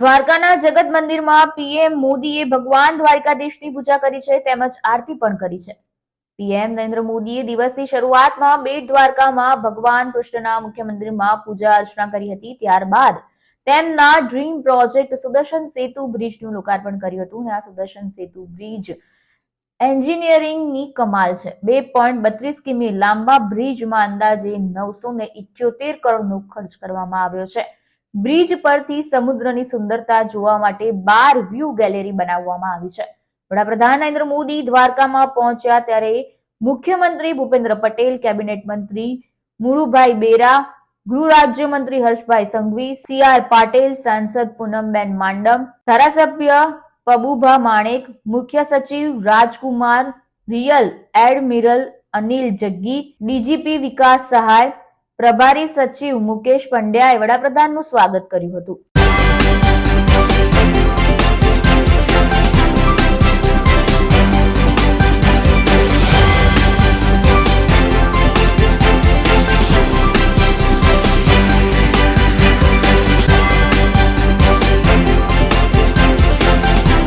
દ્વારકાના જગત મંદિરમાં પીએમ મોદીએ ભગવાન દ્વારકાધીશની પૂજા કરી છે તેમજ આરતી પણ કરી છે. પીએમ નરેન્દ્ર મોદીએ દિવસની શરૂઆતમાં બેટ દ્વારકામાં ભગવાન કૃષ્ણના મુખ્ય મંદિરમાં પૂજા અર્ચના કરી હતી. ત્યારબાદ તેમના ડ્રીમ પ્રોજેક્ટ સુદર્શન સેતુ બ્રિજનું લોકાર્પણ કર્યું હતું. અને આ સુદર્શન સેતુ બ્રિજ એન્જિનિયરિંગની કમાલ છે. બે પોઈન્ટ બત્રીસ કિમી લાંબા બ્રિજમાં અંદાજે નવસો ને કરોડનો ખર્ચ કરવામાં આવ્યો છે. બ્રિજ પરથી સમુદ્રની સુંદરતા જોવા માટે બાર વ્યૂ ગેલેરી બનાવવામાં આવી છે. વડાપ્રધાન નરેન્દ્ર મોદી દ્વારકામાં પહોંચ્યા ત્યારે મુખ્યમંત્રી ભૂપેન્દ્ર પટેલ, કેબિનેટ મંત્રી મુળુભાઈ બેરા, ગૃહ રાજ્યમંત્રી હર્ષભાઈ સંઘવી, સી આર પાટીલ, સાંસદ પૂનમબેન માંડમ, ધારાસભ્ય પબુભા માણેક, મુખ્ય સચિવ Rajkumar, rear admiral Anil Jaggi, DGP Vikas Sahay પ્રભારી સચિવ મુકેશ પંડ્યાએ વડાપ્રધાનનું સ્વાગત કર્યું હતું.